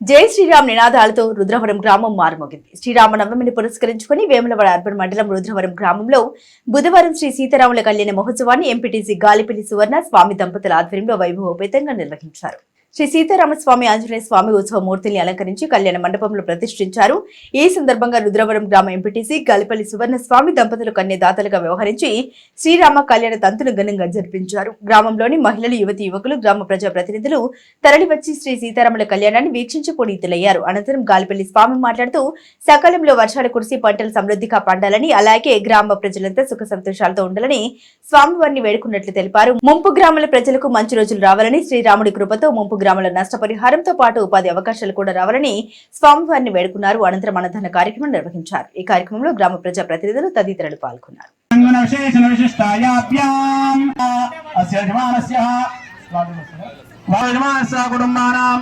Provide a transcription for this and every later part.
జై శ్రీరామ్ నినాదాలతో రుద్రవరం గ్రామం మారుమోగింది. శ్రీరామ నవమిని పురస్కరించుకుని వేములవాడ అర్బన్ మండలం రుద్రవరం గ్రామంలో బుధవారం శ్రీ సీతారాముల కళ్యాణ మహోత్సవాన్ని ఎంపీటీసీ గాలిపల్లి సువర్ణ స్వామి దంపతుల ఆధ్వర్యంలో వైభవోపేతంగా నిర్వహించారు. శ్రీ సీతారామస్వామి ఆంజనేయ స్వామి ఉత్సవ మూర్తిని అలంకరించి కళ్యాణ మండపంలో ప్రతిష్ఠించారు. ఈ సందర్భంగా రుద్రవరం గ్రామ ఎంపీటీసీ గాలిపల్లి సువర్ణ స్వామి దంపతులు కన్యదాతలుగా వ్యవహరించి శ్రీరామ కళ్యాణ తంతును ఘనంగా జరిపించారు. గ్రామంలోని మహిళలు యువతి యువకులు గ్రామ ప్రజా ప్రతినిధులు తరలివచ్చి శ్రీ సీతారాముల కళ్యాణాన్ని వీక్షించి పునీతులయ్యారు అనంతరం గాలిపల్లి స్వామి మాట్లాడుతూ సకాలంలో వర్షాలు కురిసి పంటలు సమృద్ధిగా పండాలని అలాగే గ్రామ ప్రజలంతా సుఖ సంతోషాలతో ఉండాలని స్వామివారిని వేడుకున్నట్లు తెలిపారు. ముంపు గ్రామాల ప్రజలకు మంచి రోజులు రావాలని శ్రీరాముడి కృపతో ముంపు గ్రామాల నష్టపరిహారంతో పాటు ఉపాధి అవకాశాలు కూడా రావాలని స్వామివారిని వేడుకున్నారు. అనంతరం అన్నదాన కార్యక్రమం నిర్వహించారు. ఈ కార్యక్రమంలో గ్రామ ప్రజా ప్రతినిధులు తదితరులు పాల్గొన్నారు. విశేషణ కుటుంబానాం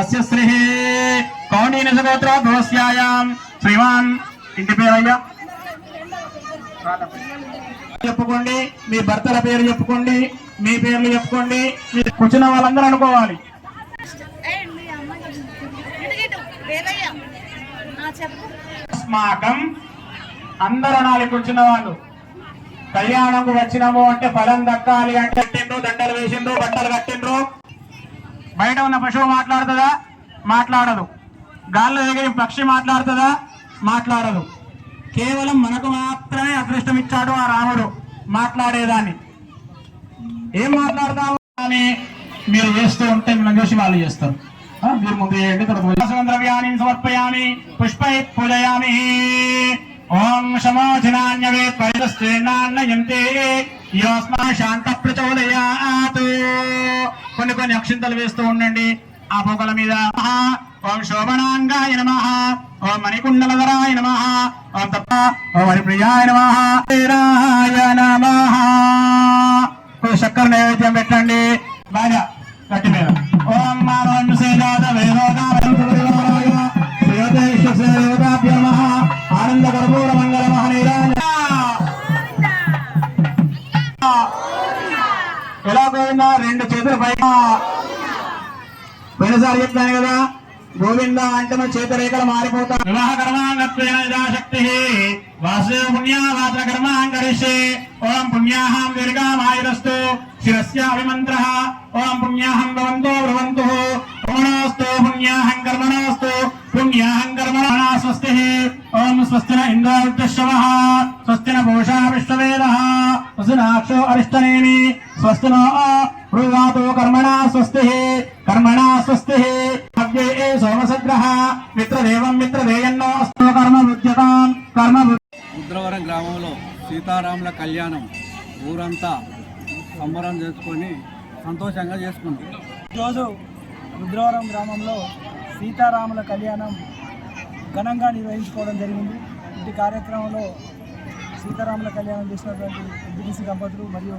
అస్య శ్రీ కౌండీన శ్రీమాన్ ఇంటి పేరయ్యా. చెప్పుకోండి మీ భర్తల పేరు చెప్పుకోండి మీ పేర్లు చెప్పుకోండి మీరు కూర్చున్న వాళ్ళందరూ అనుకోవాలి. అస్మాకం అందరూ నాలుగు కూర్చున్న వాళ్ళు. కళ్యాణంకు వచ్చినాము అంటే ఫలం దక్కాలి అంటే కట్టిండ్రు దండలు వేసిండ్రు బట్టలు కట్టిండ్రు. బయట ఉన్న పశువు మాట్లాడుతుందా? మాట్లాడదు. గాల్లో ఎగిరి పక్షి మాట్లాడుతుందా? మాట్లాడదు. కేవలం మనకు మాత్రమే అదృష్టం ఇచ్చాడు ఆ రాముడు మాట్లాడేదాన్ని. ఏం మాట్లాడతాము అని మీరు చేస్తూ ఉంటే మిమ్మల్ని చూసి వాళ్ళు చేస్తారు. మీరు ముందు చేయండి తర్వాత ద్రవ్యాన్ని సమర్పయామి పుష్పై పూజయామి. ఓం శమోధినాన్యవే పరిదస్తేనాన్నయంతే యోస్మా శాంత ప్రచోదయాత్ కొన్ని కొన్ని అక్షింతలు వేస్తూ ఉండండి. ఆ పొగల మీద ఆహా. ఓం శోభనాంగాయ నమ. ఓం మణికుండలధరాయ నమ. ఓం తప్ప ఓం హరిప్రియాయ నమ. నమ. కొంచెం చక్కెర నైవేద్యం పెట్టండి. భార్య గట్టి మీద. ఓం మానవం సేదాత వేదోదాభ్య ఆనంద కర్పూర మంగళ మహనీరాజ ఎలా పోయినా రెండు చేతులు పైన పోయినసారి చెప్పాను కదా. గోవింద అంటే మన చేతరేఖలు మారిపోతా వివాహ కర్మాంగత్వేన వాసుదేవ పుణ్యావాత్ర కర్మాం ఓం పుణ్యాహం దీర్ఘామాయురస్తు. శిరస్యాభిమంత్ర. ఓం పుణ్యాహం భవంతో భ్రవంతు. పుణోస్తు పుణ్యాహం కర్మణోస్తు పుణ్యాహం కర్మణ స్వస్తి. ఓం స్వస్తిన ఇంద్రవృత్తశవ స్వస్తిన పూషా విశ్వవేద స్వస్తినాక్షో అరిష్టనేమి. స్వస్తిన బ్రువాతో కర్మణా స్వస్తి. కర్మణా స్వస్తి. అవ్యే సోమసగ్రహ మిత్రదేవం మిత్రదేయన్నో అస్తో కర్మ వృద్యతాం కర్మ రుద్రవరం గ్రామంలో సీతారాముల కళ్యాణం ఊరంతా సంబరం చేసుకొని సంతోషంగా చేసుకుంటాం ఈరోజు రుద్రవరం గ్రామంలో సీతారాముల కళ్యాణం ఘనంగా నిర్వహించుకోవడం జరిగింది. ఇటు కార్యక్రమంలో సీతారాముల కళ్యాణం చేసినటువంటి ఎంపీటీసీ దంపతులు మరియు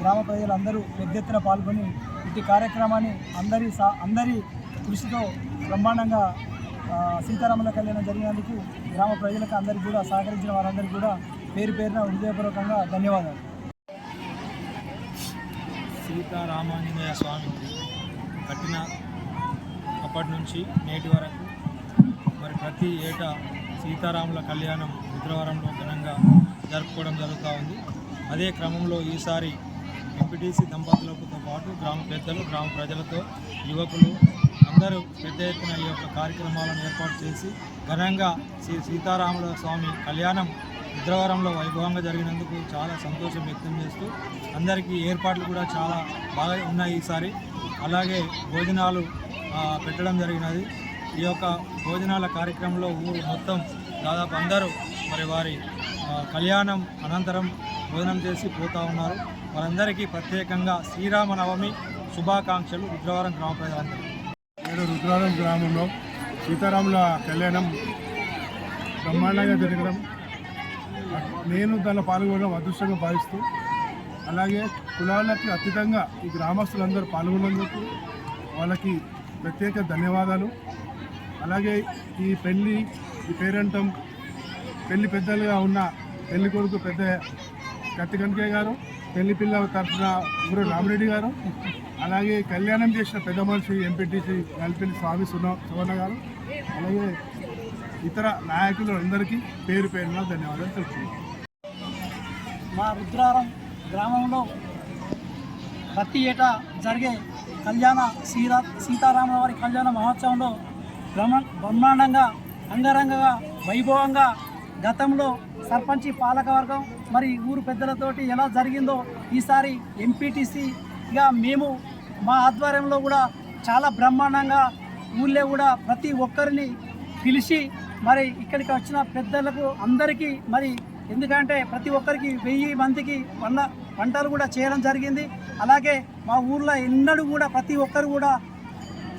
గ్రామ ప్రజలందరూ పెద్ద ఎత్తున పాల్గొని ఇటు కార్యక్రమాన్ని అందరి సా అందరి కృషితో బ్రహ్మాండంగా సీతారాముల కళ్యాణం జరిగినందుకు గ్రామ ప్రజలకు అందరికీ కూడా సహకరించిన వారందరికీ కూడా పేరు పేరున హృదయపూర్వకంగా ధన్యవాదాలు. సీతారామాంజనేయ స్వామి కట్టిన అప్పటి నుంచి నేటి వరకు మరి ప్రతి ఏటా సీతారాముల కళ్యాణం రుద్రవరంలో ఘనంగా జరుపుకోవడం జరుగుతూ ఉంది. అదే క్రమంలో ఈసారి ఎంపీటీసీ దంపతులతో పాటు గ్రామ పెద్దలు గ్రామ ప్రజలతో యువకులు అందరూ పెద్ద ఎత్తున ఈ యొక్క కార్యక్రమాలను ఏర్పాటు చేసి ఘనంగా శ్రీ సీతారాముల స్వామి కళ్యాణం రుద్రవరంలో వైభవంగా జరిగినందుకు చాలా సంతోషం వ్యక్తం చేస్తూ అందరికీ ఏర్పాట్లు కూడా చాలా బాగా ఉన్నాయి ఈసారి. అలాగే భోజనాలు పెట్టడం జరిగినది. ఈ యొక్క భోజనాల కార్యక్రమంలో ఊరు మొత్తం దాదాపు అందరూ మరి వారి కళ్యాణం అనంతరం భోజనం చేసి పోతా ఉన్నారు. వారందరికీ ప్రత్యేకంగా శ్రీరామనవమి శుభాకాంక్షలు. రుద్రవరం గ్రామ ప్రజలందరికీ. నేను రుద్రారం గ్రామంలో సీతారాముల కళ్యాణం బ్రహ్మాండంగా జరగడం. నేను దానిలో పాల్గొనడం అదృష్టంగా భావిస్తూ అలాగే కులాలకి అతీతంగా ఈ గ్రామస్తులందరూ పాల్గొన్నందుకు వాళ్ళకి ప్రత్యేక ధన్యవాదాలు. అలాగే ఈ పెళ్ళి ఈ పేరంటం పెళ్ళి పెద్దలుగా ఉన్న పెళ్ళి కొడుకు పెద్ద కత్తి కనకయ్య గారు పెళ్ళి పిల్ల తరఫున ఊరు రామిరెడ్డి గారు. అలాగే కళ్యాణం చేసిన పెద్ద మనిషి ఎంపీటీసీ నల్పల్లి స్వామి సున సువర్ణ గారు. అలాగే ఇతర నాయకులు అందరికీ పేరు పేరున ధన్యవాదాలు తెలుపుతున్నాను మా రుద్రారం గ్రామంలో ప్రతి ఏటా జరిగే కళ్యాణ సీరా సీతారాముల వారి కళ్యాణ మహోత్సవంలో బ్రహ్మ బ్రహ్మాండంగా అంగరంగగా వైభవంగా గతంలో సర్పంచి పాలకవర్గం మరి ఊరు పెద్దలతోటి ఎలా జరిగిందో ఈసారి ఎంపీటీసీగా మేము మా ఆధ్వర్యంలో కూడా చాలా బ్రహ్మాండంగా ఊళ్ళో కూడా ప్రతి ఒక్కరిని పిలిచి మరి ఇక్కడికి వచ్చిన పెద్దలకు అందరికీ మరి ఎందుకంటే ప్రతి ఒక్కరికి వెయ్యి మందికి వంట వంటలు కూడా చేయడం జరిగింది. అలాగే మా ఊర్లో ఎన్నడూ కూడా ప్రతి ఒక్కరు కూడా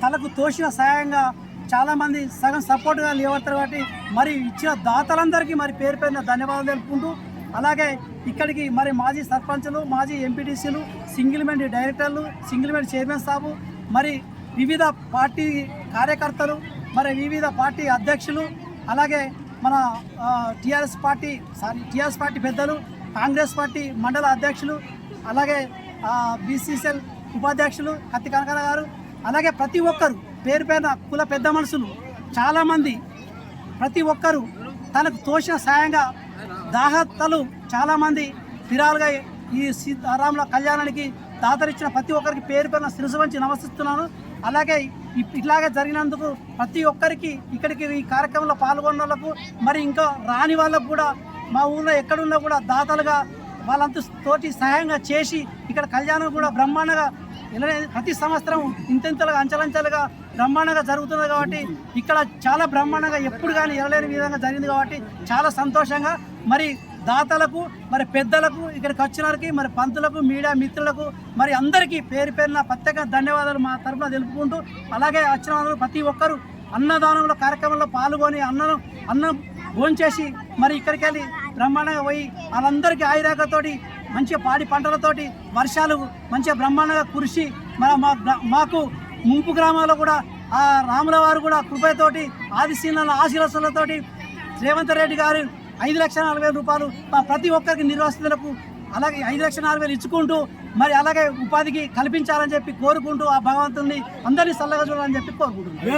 తలకు తోచిన సాయంగా చాలామంది సగం సపోర్ట్గా లేవడతారు కాబట్టి మరి ఇచ్చిన దాతలందరికీ మరి పేరు పేరున ధన్యవాదాలు తెలుపుకుంటూ అలాగే ఇక్కడికి మరి మాజీ సర్పంచ్లు మాజీ ఎంపీటీసీలు సింగిల్మెంట్ డైరెక్టర్లు సింగిల్మెంట్ చైర్మన్ సాబు మరి వివిధ పార్టీ కార్యకర్తలు మరి వివిధ పార్టీ అధ్యక్షులు అలాగే మన TRS party sorry TRS party పెద్దలు కాంగ్రెస్ పార్టీ మండల అధ్యక్షులు అలాగే బీసీసీఎల్ ఉపాధ్యక్షులు కత్తి కనకర గారు అలాగే ప్రతి ఒక్కరు పేరు పేద కుల పెద్ద మనుషులు చాలామంది ప్రతి ఒక్కరూ తనకు తోచిన సాయంగా దాహతలు చాలామంది ఫిరాలుగా ఈ సీతారాముల కళ్యాణానికి దాతరిచ్చిన ప్రతి ఒక్కరికి పేరు పేరున శిరసు వంచి నమస్తిస్తున్నాను అలాగే ఇట్లాగే జరిగినందుకు ప్రతి ఒక్కరికి ఇక్కడికి ఈ కార్యక్రమంలో పాల్గొన్న వాళ్ళకు మరి ఇంకా రాని వాళ్ళకు కూడా మా ఊళ్ళో ఎక్కడున్నా కూడా దాతలుగా వాళ్ళంతా తోటి సహాయంగా చేసి ఇక్కడ కళ్యాణం కూడా బ్రహ్మాండంగా ప్రతి సంవత్సరం ఇంతెంతలుగా అంచలంచలుగా బ్రహ్మాండంగా జరుగుతుంది కాబట్టి ఇక్కడ చాలా బ్రహ్మాండంగా ఎప్పుడు కానీ ఎరలేని విధంగా జరిగింది కాబట్టి చాలా సంతోషంగా. మరి దాతలకు మరి పెద్దలకు ఇక్కడికి వచ్చిన వారికి మరి పంతులకు మీడియా మిత్రులకు మరి అందరికీ పేరు పేరున ప్రత్యేక ధన్యవాదాలు మా తరఫున తెలుపుకుంటూ అలాగే వచ్చిన వాళ్ళు ప్రతి ఒక్కరూ అన్నదానంలో కార్యక్రమంలో పాల్గొని అన్నం అన్నం భోంచేసి మరి ఇక్కడికి వెళ్ళి బ్రహ్మాండంగా పోయి వాళ్ళందరికీ ఆయురేఖతోటి మంచిగా పాడి పంటలతోటి వర్షాలు మంచిగా బ్రహ్మాండంగా కురిసి మన మా మాకు ముంపు గ్రామాల్లో కూడా ఆ రాముల వారు కూడా కృపయతోటి ఆదిశీల ఆశీర్వసులతోటి రేవంత్ రెడ్డి గారు ఐదు లక్షల నలభై వేల రూపాయలు ప్రతి ఒక్కరికి నిర్వాసితులకు అలాగే ఐదు లక్షల నాలుగు వేలు ఇచ్చుకుంటూ మరి అలాగే ఉపాధికి కల్పించాలని చెప్పి కోరుకుంటూ ఆ భగవంతుని అందరినీ చల్లగా చూడాలని చెప్పి కోరుకుంటున్నాను.